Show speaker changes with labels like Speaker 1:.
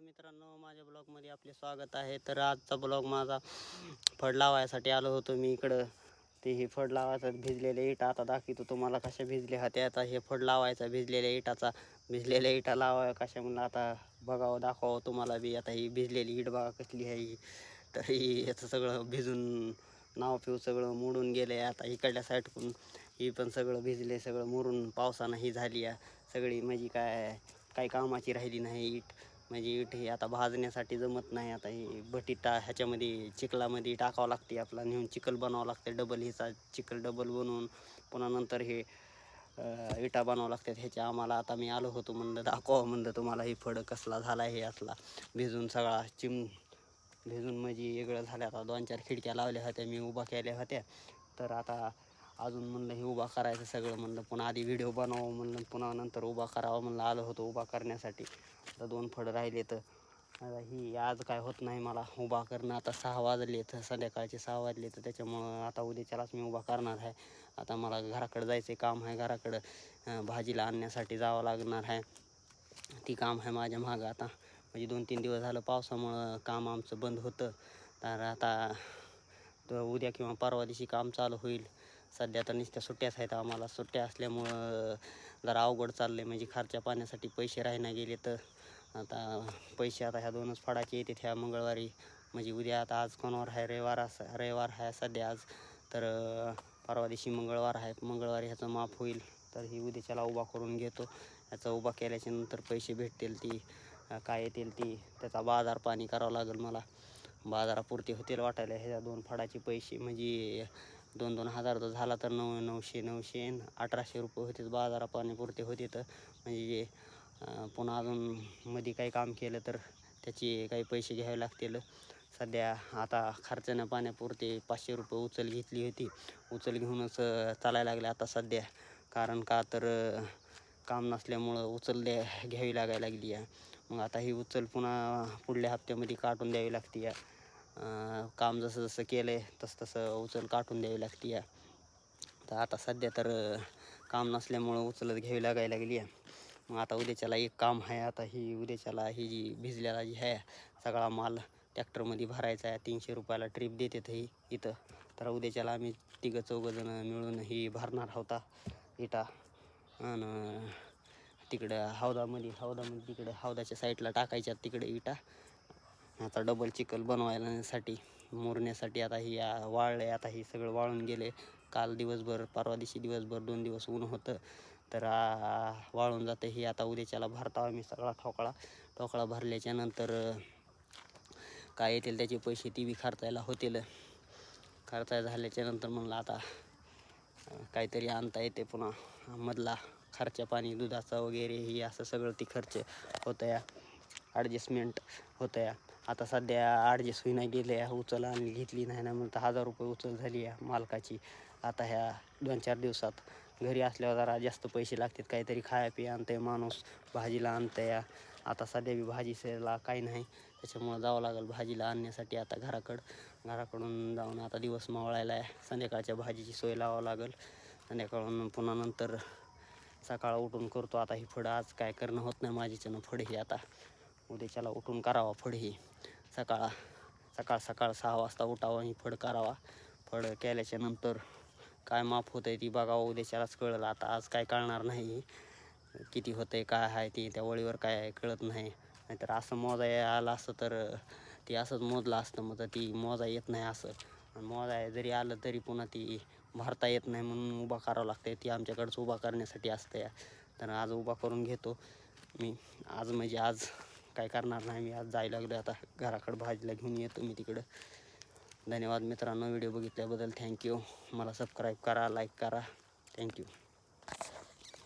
Speaker 1: मित्रांनो माझ्या ब्लॉगमध्ये आपले स्वागत आहे. तर आजचा ब्लॉग माझा फड लावायसाठी आलो होतो मी इकडं. ते हे फड लावायचं भिजलेल्या इटा आता दाखवतो तुम्हाला कशा भिजले हाते आता हे फड लावायचा भिजलेल्या इटाचा भिजलेल्या इटा लावाय कशा म्हणलं आता बघावं दाखवावं तुम्हाला बी. आता ही भिजलेली इट बघा कसली आहे ही. तर ही याचं सगळं भिजून नाव पिऊ सगळं मोडून गेले आता इकडल्या साईडकून ही पण सगळं भिजले सगळं मुरून पावसानं ही झाली आहे. सगळी म्हणजे काय काही कामाची राहिली नाही इट. म्हणजे इट हे आता भाजण्यासाठी जमत नाही आता हे भटीत टा ह्याच्यामध्ये चिखलामध्ये टाकावं लागते आपला नेऊन चिखल बनावं लागते डबल हिचा चिखल डबल बनवून पुन्हा नंतर हे विटा इटा लागतात ह्याच्या आम्हाला आता मी आलो होतो म्हणलं दाखवा म्हणलं तुम्हाला हे फड कसला झाला हे असला. भिजून सगळा चिम भिजून म्हणजे वेगळं झालं आता दोन चार खिडक्या लावल्या होत्या मी उभा केल्या होत्या. तर आता अजून म्हणलं हे उभा करायचं सगळं म्हणलं पुन्हा आधी व्हिडिओ बनवावं म्हणलं पुन्हा नंतर उभा करावं म्हणलं आलो होतो उभा करण्यासाठी. आता दोन फड राहिले तर. ही आज काय होत नाही मला उभा करणं. आता सहा वाजले तर संध्याकाळचे सहा वाजले तर त्याच्यामुळं आता उद्याच्यालाच मी उभा करणार आहे. आता मला घराकडं जायचं काम आहे घराकडं. भाजीला आणण्यासाठी जावं लागणार आहे. ती काम आहे माझ्या मागं आता. म्हणजे दोन तीन दिवस झालं पावसामुळं काम आमचं बंद होतं. तर आता तर उद्या किंवा परवा दिवशी काम चालू होईल. सध्या तर नुसत्या सुट्ट्याच आहेत आम्हाला. सुट्ट्या असल्यामुळं जरा अवघड चाललं आहे म्हणजे खर्च्या पाण्यासाठी पैसे राहायला गेले तर आता पैसे आता ह्या दोनच फडाचे येते ह्या मंगळवारी. म्हणजे उद्या आता आज कोणावर आहे रविवार असा रविवार आहे सध्या आज. तर परवा दिवशी मंगळवार आहे मंगळवारी ह्याचं माफ होईल. तर ही उद्याच्याला उभा करून घेतो. ह्याचा उभा केल्याच्यानंतर पैसे भेटतील ती काय येतील ती त्याचा बाजार पाणी करावं लागेल मला. बाजारापुरती होतील वाटायला ह्या दोन फडाचे पैसे. म्हणजे दोन दोन हजारचा झाला तर नऊ नऊशे नऊशे अठराशे रुपये होतेच बाजारा पाणीपुरते होते तर म्हणजे पुन्हा अजून मध्ये काही काम केलं तर त्याचे काही पैसे घ्यावे लागतील. सध्या आता खर्चानं पाण्यापुरते पाचशे रुपये उचल घेतली होती. उचल घेऊनच चालायला लागले आता सध्या. कारण का तर काम नसल्यामुळं उचल द्या घ्यावी लागायला लागली आहे. मग आता ही उचल पुन्हा पुढल्या हप्त्यामध्ये काढून द्यावी लागते आहे. काम जसं जसं केलं आहे तसं तसं उचल काटून द्यावी लागते आहे तर आता सध्या तर काम नसल्यामुळं उचलत घ्यावी लागायला लागली आहे मग आता उद्याच्याला एक काम आहे आता ही उद्याच्याला ही जी भिजलेला जी आहे सगळा माल ट्रॅक्टरमध्ये भरायचा आहे तीनशे रुपयाला ट्रिप देते ही इथं. तर उद्याच्याला आम्ही तिघं चौघंजणं मिळून ही भरणार होता इटा. आणि तिकडं हौदामध्ये हौदामध्ये तिकडं हौदाच्या साईडला टाकायच्या तिकडे इटा. आता डबल चिखल बनवायसाठी मुरण्यासाठी आता ही वाळले आता ही सगळं वाळून गेले. काल दिवसभर परवा दिवशी दिवसभर दोन दिवस ऊन होतं. तर वाळून जातं ही. आता उद्याच्याला भरतावा मी सगळा ठोकळा. ठोकळा भरल्याच्यानंतर काय येतील त्याचे पैसे ती बी खर्चायला होतील. खर्चाय झाल्याच्यानंतर म्हणलं आता काहीतरी आणता येते पुन्हा. मधला खर्च पाणी दुधाचा वगैरे ही असं सगळं ती खर्च होतं या ॲडजस्टमेंट होतं या आता सध्या ॲडजस्ट होईना गेले या उचल आणि घेतली नाही ना म्हणून हजार रुपये उचल झाली आहे मालकाची. आता ह्या दोन चार दिवसात घरी असल्यावर जरा जास्त पैसे लागतात काहीतरी खाया पिया आणतं माणूस भाजीला आणतं या. आता सध्या बी भाजी सेला काही नाही त्याच्यामुळं जावं लागेल भाजीला आणण्यासाठी आता घराकडं घराकडून जाऊन आता दिवस मावळायला आहे संध्याकाळच्या भाजीची सोय लावावं लागेल. संध्याकाळून पुन्हा नंतर सकाळ उठून करतो आता ही फळं आज काय करणं होत नाही माझीच्यानं फळं ही आता. उद्याच्याला उठून करावा फड ही. सकाळ सकाळ सकाळ सहा वाजता उठावा ही फड करावा. फड केल्याच्यानंतर काय माफ होतं आहे ती बघावं उद्याच्यालाच कळलं. आता आज काय कळणार नाही. किती होतं आहे काय आहे ते त्या वळीवर काय आहे कळत नाही. नाहीतर असं मोजा आलं असतं तर ती असंच मोजलं असतं मग तर ती मोजा येत नाही असं. आणि मोजा जरी आलं तरी पुन्हा ती भरता येत नाही म्हणून उभा करावं लागतं ती आमच्याकडंच उभा करण्यासाठी असतं या तर आज उभा करून घेतो. मी आज म्हणजे आज काय करणार नाही मी. आज जायला लागलो आता. घराकडं भाजीला घेऊन येतो मी तिकडं. धन्यवाद मित्रांनो. व्हिडिओ बघितल्याबद्दल थँक्यू. मला सबस्क्राईब करा लाईक करा. Thank you.